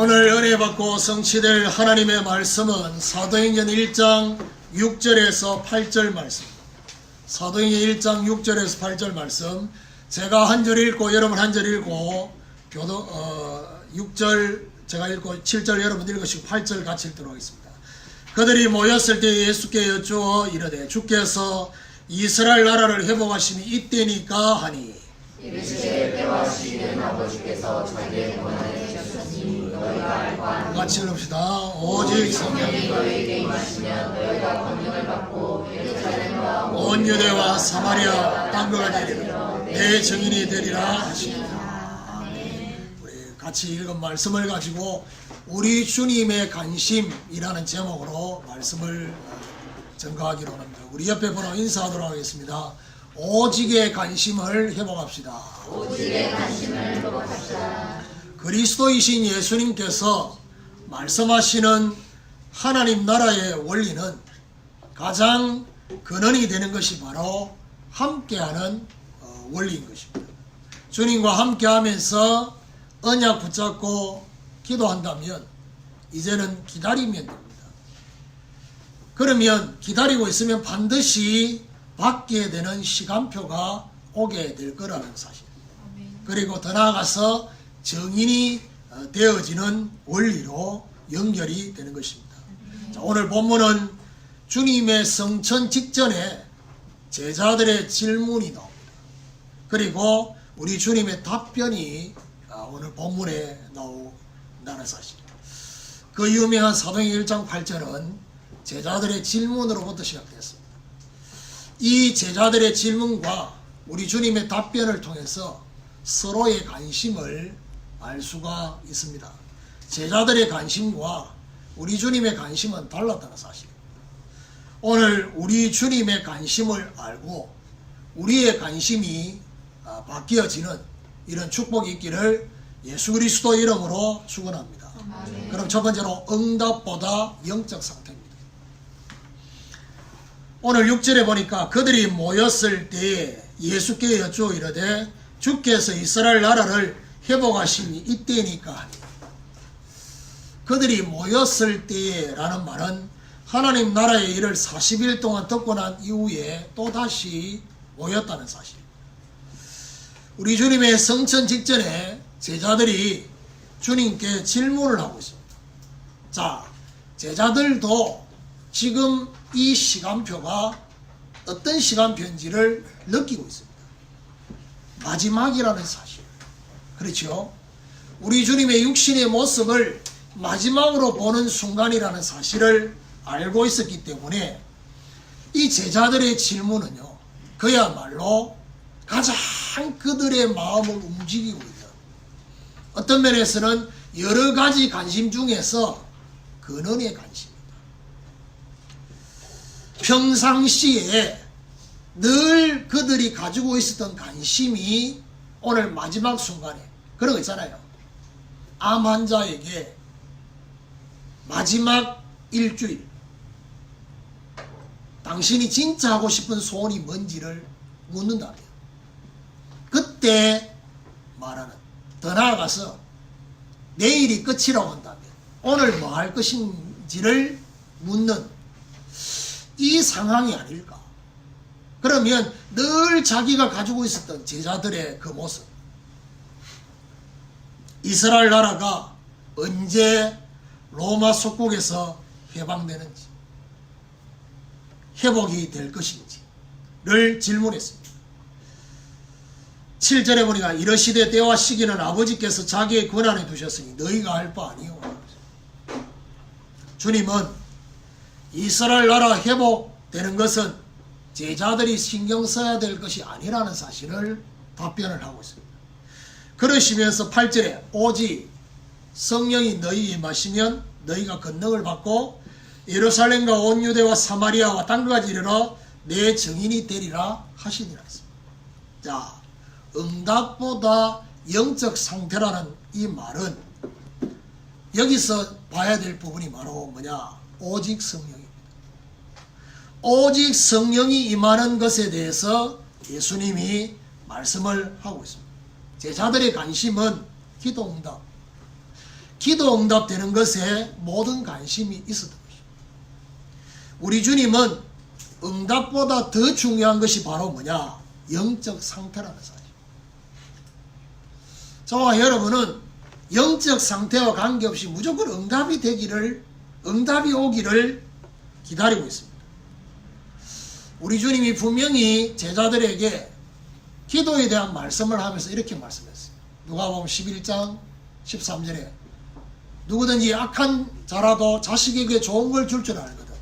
오늘 은혜 받고 성취될 하나님의 말씀은 사도행전 1장 6절에서 8절 말씀. 사도행전 1장 6절에서 8절 말씀. 제가 한 절 읽고 여러분 한 절 읽고 교도 어, 6절 제가 읽고 7절 여러분 읽으시고 8절 같이 읽도록 하겠습니다. 그들이 모였을 때 예수께 여쭈어 이르되 주께서 이스라엘 나라를 회복하심이 이때니까 하니 이르시되 때와 시기는 아버지께서 자기의 권한 같이 읽읍시다. 오직 성령이 너희에게 임하시면 너희가 권능을 받고 온 유대와 사마리아 되리라 내 증인이 되리라 하시니라 우리 같이 읽은 말씀을 가지고 우리 주님의 관심이라는 제목으로 말씀을 어, 전가하기로 합니다 우리 옆에 번호 인사하도록 하겠습니다 오직의 관심을 회복합시다 오직의 관심을 회복합시다. 그리스도이신 예수님께서 말씀하시는 하나님 나라의 원리는 가장 근원이 되는 것이 바로 함께하는 어, 원리인 것입니다. 주님과 함께하면서 언약 붙잡고 기도한다면 이제는 기다리면 됩니다. 그러면 기다리고 있으면 반드시 받게 되는 시간표가 오게 될 거라는 사실. 그리고 더 나아가서 정인이 어, 되어지는 원리로 연결이 되는 것입니다. 자, 오늘 본문은 주님의 성천 직전에 제자들의 질문이 나옵니다. 그리고 우리 주님의 답변이 아, 오늘 본문에 나온다는 사실. 그 유명한 사도행 1장 8절은 제자들의 질문으로부터 시작됐습니다. 이 제자들의 질문과 우리 주님의 답변을 통해서 서로의 관심을 알 수가 있습니다. 제자들의 관심과 우리 주님의 관심은 달랐다는 사실입니다. 오늘 우리 주님의 관심을 알고 우리의 관심이 아, 바뀌어지는 이런 축복이 있기를 예수 그리스도 이름으로 축원합니다. 그럼 첫 번째로 응답보다 영적 상태입니다. 오늘 6절에 보니까 그들이 모였을 때에 예수께 여쭈어 이르되 주께서 이스라엘 나라를 회복하시니 이때니까 그들이 모였을 때에 라는 말은 하나님 나라의 일을 40일 동안 듣고 난 이후에 또 다시 모였다는 사실. 우리 주님의 성천 직전에 제자들이 주님께 질문을 하고 있습니다. 자 제자들도 지금 이 시간표가 어떤 시간표인지를 느끼고 있습니다. 마지막이라는 사실. 그렇죠? 우리 주님의 육신의 모습을 마지막으로 보는 순간이라는 사실을 알고 있었기 때문에 이 제자들의 질문은요, 그야말로 가장 그들의 마음을 움직이고 있는 어떤 면에서는 여러 가지 관심 중에서 근원의 관심입니다. 평상시에 늘 그들이 가지고 있었던 관심이 오늘 마지막 순간에 그런 거 있잖아요. 암 환자에게 마지막 일주일 당신이 진짜 하고 싶은 소원이 뭔지를 묻는다면 그때 말하는 더 나아가서 내일이 끝이라고 한다면 오늘 뭐 할 것인지를 묻는 이 상황이 아닐까. 그러면 늘 자기가 가지고 있었던 제자들의 그 모습. 이스라엘 나라가 언제 로마 속국에서 해방되는지, 회복이 될 것인지를 질문했습니다. 7절에 보니까 이러시되 때와 시기는 아버지께서 자기의 권한에 두셨으니 너희가 알바 아니오. 주님은 이스라엘 나라 회복되는 것은 제자들이 신경 써야 될 것이 아니라는 사실을 답변을 하고 있습니다. 그러시면서 8절에 오직 성령이 너희에 마시면 너희가 권능을 받고 예루살렘과 온 유대와 사마리아와 땅까지 이르러 내 증인이 되리라 하시니라 했습니다. 자, 응답보다 영적 상태라는 이 말은 여기서 봐야 될 부분이 바로 뭐냐? 오직 성령입니다. 오직 성령이 임하는 것에 대해서 예수님이 말씀을 하고 있습니다. 제자들의 관심은 기도 응답. 기도 응답되는 것에 모든 관심이 있었던 것입니다. 우리 주님은 응답보다 더 중요한 것이 바로 뭐냐? 영적 상태라는 사실. 저와 여러분은 영적 상태와 관계없이 무조건 응답이 되기를, 응답이 오기를 기다리고 있습니다. 우리 주님이 분명히 제자들에게 기도에 대한 말씀을 하면서 이렇게 말씀했어요. 누가 보면 11장 13절에 누구든지 악한 자라도 자식에게 좋은 걸 줄줄 알거든.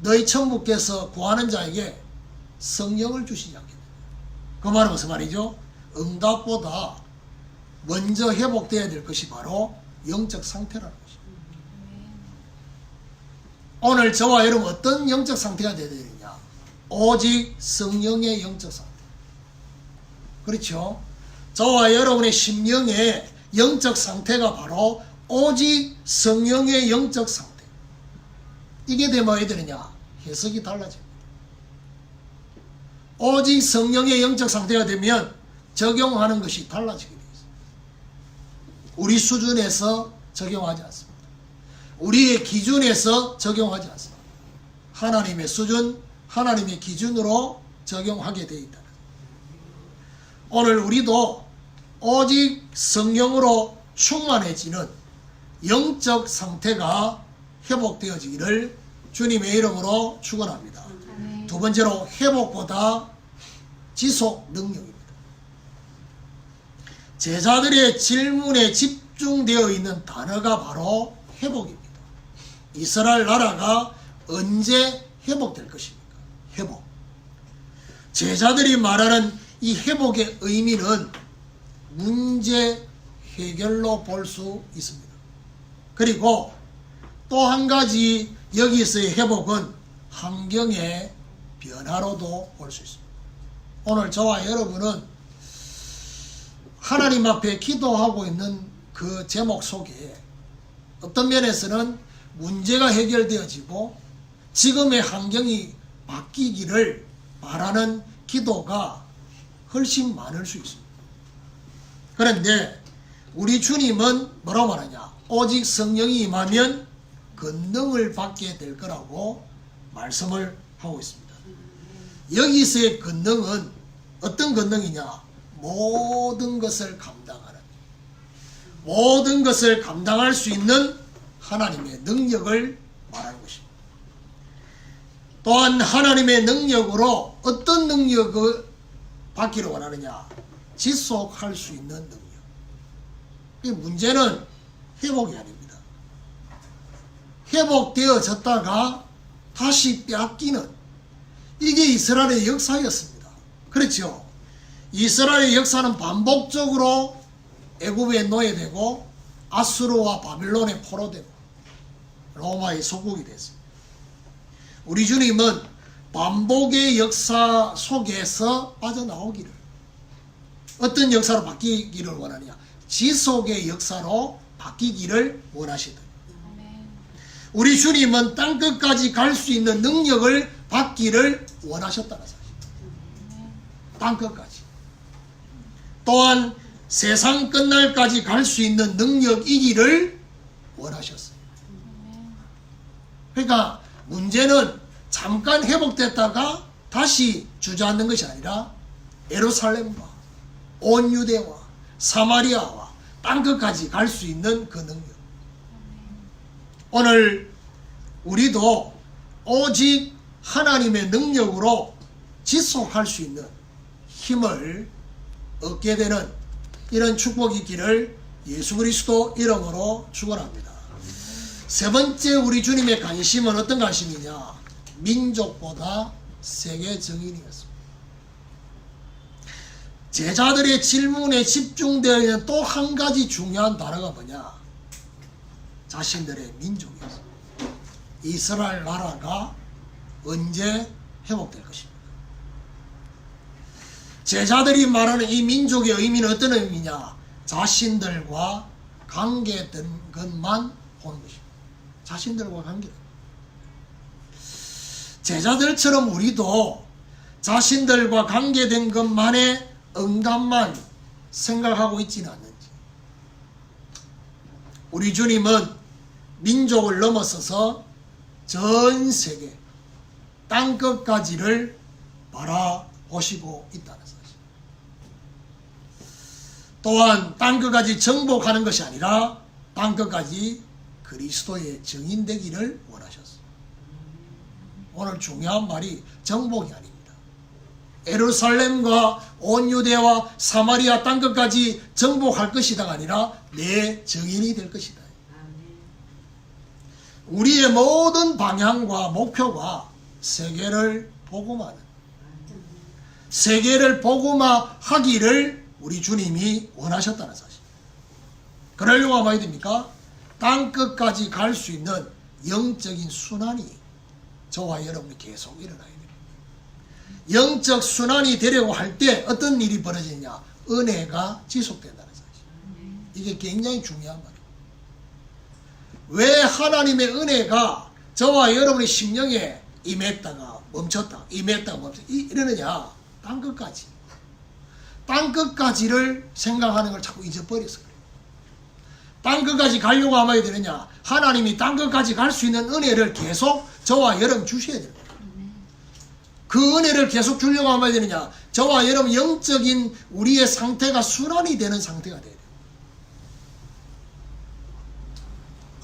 너희 천부께서 구하는 자에게 성령을 주시지 않겠다. 그 말은 무슨 말이죠? 응답보다 먼저 회복되어야 될 것이 바로 영적 상태라는 것입니다. 오늘 저와 여러분 어떤 영적 상태가 되어야 되느냐? 오직 성령의 영적 상태. 그렇죠? 저와 여러분의 심령의 영적 상태가 바로 오직 성령의 영적 상태. 이게 되면 어야 되느냐? 해석이 달라집니다. 오직 성령의 영적 상태가 되면 적용하는 것이 달라지게 되어 있습니다. 우리 수준에서 적용하지 않습니다. 우리의 기준에서 적용하지 않습니다. 하나님의 수준, 하나님의 기준으로 적용하게 되어 있다. 오늘 우리도 오직 성령으로 충만해지는 영적 상태가 회복되어지기를 주님의 이름으로 축원합니다. 두 번째로 회복보다 지속 능력입니다. 제자들의 질문에 집중되어 있는 단어가 바로 회복입니다. 이스라엘 나라가 언제 회복될 것입니까? 제자들이 말하는 이 회복의 의미는 문제 해결로 볼 수 있습니다. 그리고 또 한 가지 여기서의 회복은 환경의 변화로도 볼 수 있습니다. 오늘 저와 여러분은 하나님 앞에 기도하고 있는 그 제목 속에 어떤 면에서는 문제가 해결되어지고 지금의 환경이 바뀌기를 바라는 기도가 훨씬 많을 수 있습니다. 그런데 우리 주님은 뭐라고 말하냐? 오직 성령이 임하면 권능을 받게 될 거라고 말씀을 하고 있습니다. 여기서의 권능은 어떤 권능이냐? 모든 것을 감당하는 모든 것을 감당할 수 있는 하나님의 능력을 말하는 것입니다. 또한 하나님의 능력으로 어떤 능력을 받기를 원하느냐? 지속할 수 있는 능력. 이 문제는 회복이 아닙니다. 회복되어졌다가 다시 빼앗기는 이게 이스라엘의 역사였습니다. 그렇죠? 이스라엘의 역사는 반복적으로 애굽에 노예되고 아수르와 바빌론에 포로되고 로마의 소국이 됐습니다. 우리 주님은 반복의 역사 속에서 빠져나오기를 어떤 역사로 바뀌기를 원하느냐 지속의 역사로 바뀌기를 원하시다. 우리 주님은 땅 끝까지 갈 수 있는 능력을 받기를 원하셨다는 사실. 땅 끝까지. 또한 세상 끝날까지 갈 수 있는 능력이기를 원하셨어요. 그러니까 문제는 잠깐 회복됐다가 다시 주저앉는 것이 아니라 에루살렘과 온 유대와 사마리아와 땅 끝까지 갈 수 있는 그 능력. 오늘 우리도 오직 하나님의 능력으로 지속할 수 있는 힘을 얻게 되는 이런 축복이 있기를 예수 그리스도 이름으로 축원합니다. 세 번째 우리 주님의 관심은 어떤 관심이냐? 민족보다 세계 정인이었습니다. 제자들의 질문에 집중되어 있는 또 한 가지 중요한 단어가 뭐냐? 자신들의 민족이었습니다. 이스라엘 나라가 언제 회복될 것입니까? 제자들이 말하는 이 민족의 의미는 어떤 의미냐? 자신들과 관계된 것만 보는 것입니다. 자신들과 관계. 제자들처럼 우리도 자신들과 관계된 것만의 응답만 생각하고 있지는 않는지. 우리 주님은 민족을 넘어서서 전 세계 땅 끝까지를 바라보시고 있다는 사실. 또한 땅 끝까지 정복하는 것이 아니라 땅 끝까지 그리스도의 증인되기를 원하셨어요. 오늘 중요한 말이 정복이 아닙니다. 에루살렘과 온 유대와 사마리아 땅 끝까지 정복할 것이다가 아니라 내 증인이 될 것이다. 우리의 모든 방향과 목표가 세계를 복음하는 세계를 복음화하기를 우리 주님이 원하셨다는 사실. 그러려고 하면 됩니까? 땅 끝까지 갈 수 있는 영적인 순환이 저와 여러분이 계속 일어나야 됩니다. 영적 순환이 되려고 할 때 어떤 일이 벌어지냐? 은혜가 지속된다는 사실. 이게 굉장히 중요한 말이에요. 왜 하나님의 은혜가 저와 여러분의 심령에 임했다가 멈췄다, 임했다가 멈췄다, 이- 이러느냐? 땅 끝까지. 땅 끝까지를 생각하는 걸 자꾸 잊어버려서 그래요. 땅 끝까지 가려고 하면 되느냐? 하나님이 땅 끝까지 갈 수 있는 은혜를 계속 저와 여러분 주셔야 됩니다. 그 은혜를 계속 주려고 하면 되느냐? 저와 여러분 영적인 우리의 상태가 순환이 되는 상태가 돼야 돼요.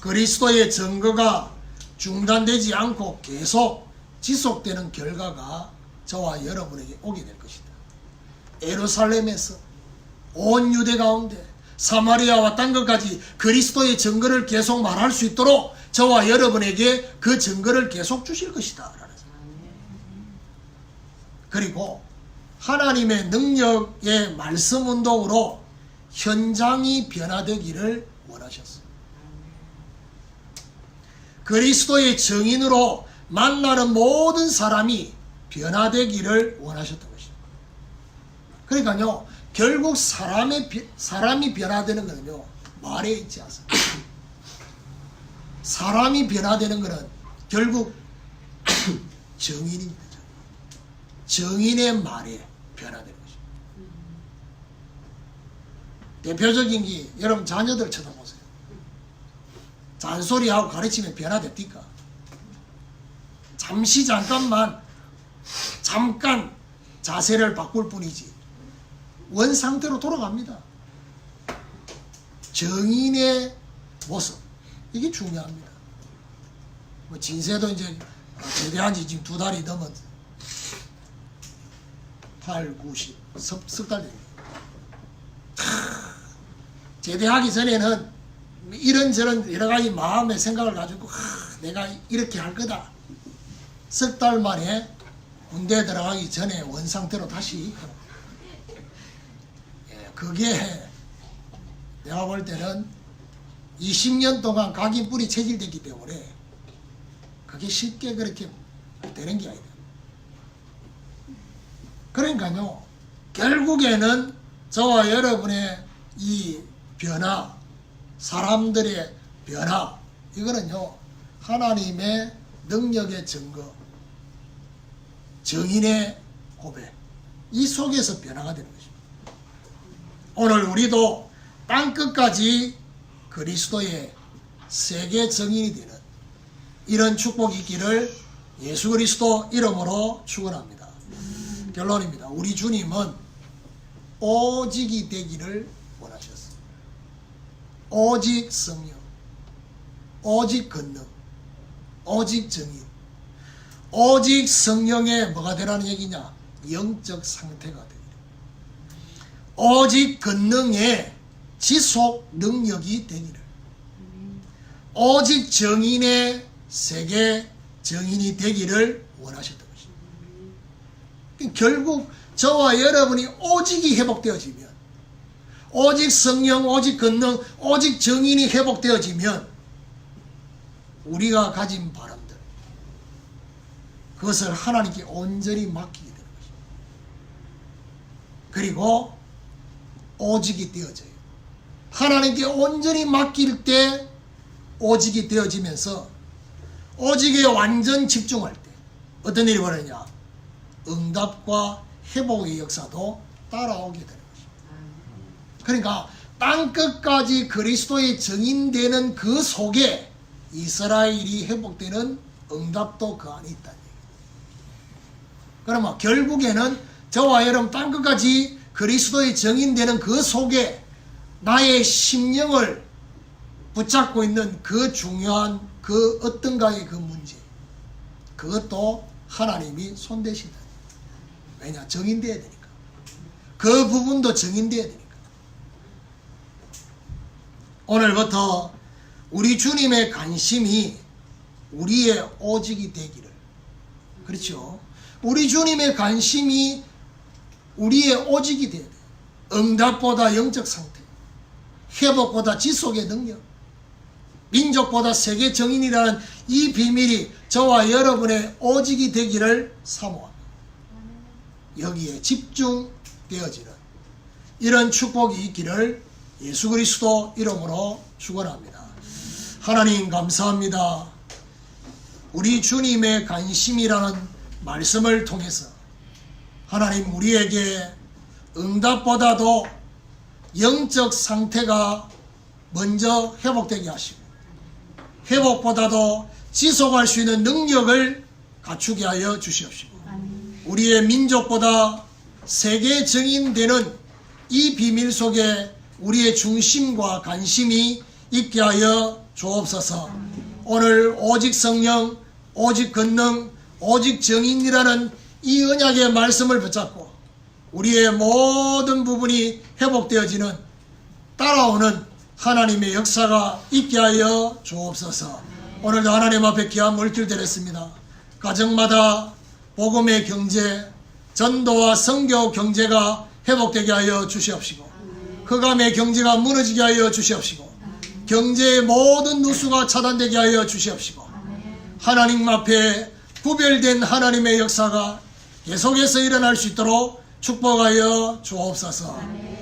그리스도의 증거가 중단되지 않고 계속 지속되는 결과가 저와 여러분에게 오게 될 것이다. 에루살렘에서 온 유대 가운데 사마리아와 딴 것까지 그리스도의 증거를 계속 말할 수 있도록 저와 여러분에게 그 증거를 계속 주실 것이다. 그리고 하나님의 능력의 말씀 운동으로 현장이 변화되기를 원하셨어요. 그리스도의 증인으로 만나는 모든 사람이 변화되기를 원하셨던 것입니다. 그러니까요, 결국 사람의, 비- 사람이 변화되는 거는요, 말에 있지 않습니다. 사람이 변화되는 것은 결국 정인입니다. 정인의 말에 변화되는 것입니다. 대표적인 게 여러분 자녀들 쳐다보세요. 잔소리하고 가르치면 변화됩니까? 잠시 잠깐만 잠깐 자세를 바꿀 뿐이지 원 상태로 돌아갑니다. 정인의 모습 이게 중요합니다. 뭐 진세도 이제 제대한 지 지금 두 달이 넘은 8, 9, 10, 석달 됩니다. 제대하기 전에는 이런저런 여러 가지 마음의 생각을 가지고 하, 내가 이렇게 할 거다. 석 달 만에 군대 들어가기 전에 원 상태로 다시 예, 그게 내가 볼 때는 20년 동안 각인 뿌리 체질됐기 때문에 그게 쉽게 그렇게 되는 게 아니다. 그러니까요, 결국에는 저와 여러분의 이 변화, 사람들의 변화, 이거는요, 하나님의 능력의 증거, 정인의 고백, 이 속에서 변화가 되는 것입니다. 오늘 우리도 땅 끝까지 그리스도의 세계 정인이 되는 이런 축복이 있기를 예수 그리스도 이름으로 축원합니다. 결론입니다. 우리 주님은 오직이 되기를 원하셨어요. 오직 성령, 오직 권능, 오직 정의, 오직 성령의 뭐가 되라는 얘기냐? 영적 상태가 되기를. 오직 권능의 지속 능력이 되기를. 오직 정인의 세계 정인이 되기를 원하셨던 것입니다. 결국 저와 여러분이 오직이 회복되어지면 오직 성령, 오직 권능, 오직 정인이 회복되어지면 우리가 가진 바람들 그것을 하나님께 온전히 맡기게 되는 것입니다. 그리고 오직이 되어져요. 하나님께 온전히 맡길 때 오직이 되어지면서 오직에 완전 집중할 때 어떤 일이 벌어지냐 응답과 회복의 역사도 따라오게 되는 것입니다. 그러니까 땅 끝까지 그리스도의 증인되는 그 속에 이스라엘이 회복되는 응답도 그 안에 있다. 그러면 결국에는 저와 여러분 땅 끝까지 그리스도의 증인되는 그 속에 나의 심령을 붙잡고 있는 그 중요한 그 어떤가의 그 문제 그것도 하나님이 손대신다. 왜냐 정인돼야 되니까. 그 부분도 정인돼야 되니까. 오늘부터 우리 주님의 관심이 우리의 오직이 되기를. 그렇죠? 우리 주님의 관심이 우리의 오직이 돼야 돼. 응답보다 영적 상태 회복보다 지속의 능력 민족보다 세계 정인이라는 이 비밀이 저와 여러분의 오직이 되기를 사모합니다. 여기에 집중되어지는 이런 축복이 있기를 예수 그리스도 이름으로 축원합니다. 하나님 감사합니다. 우리 주님의 관심이라는 말씀을 통해서 하나님 우리에게 응답보다도 영적 상태가 먼저 회복되게 하시고 회복보다도 지속할 수 있는 능력을 갖추게 하여 주시옵시고 우리의 민족보다 세계 정인되는 이 비밀 속에 우리의 중심과 관심이 있게 하여 주옵소서. 오늘 오직 성령 오직 권능 오직 정인이라는 이 언약의 말씀을 붙잡고 우리의 모든 부분이 회복되어지는 따라오는 하나님의 역사가 있게 하여 주옵소서. 오늘도 하나님 앞에 귀한 물길 드렸습니다. 가정마다 복음의 경제, 전도와 성교 경제가 회복되게 하여 주시옵시고, 흑암의 경제가 무너지게 하여 주시옵시고, 경제의 모든 누수가 차단되게 하여 주시옵시고, 하나님 앞에 구별된 하나님의 역사가 계속해서 일어날 수 있도록 축복하여 주옵소서.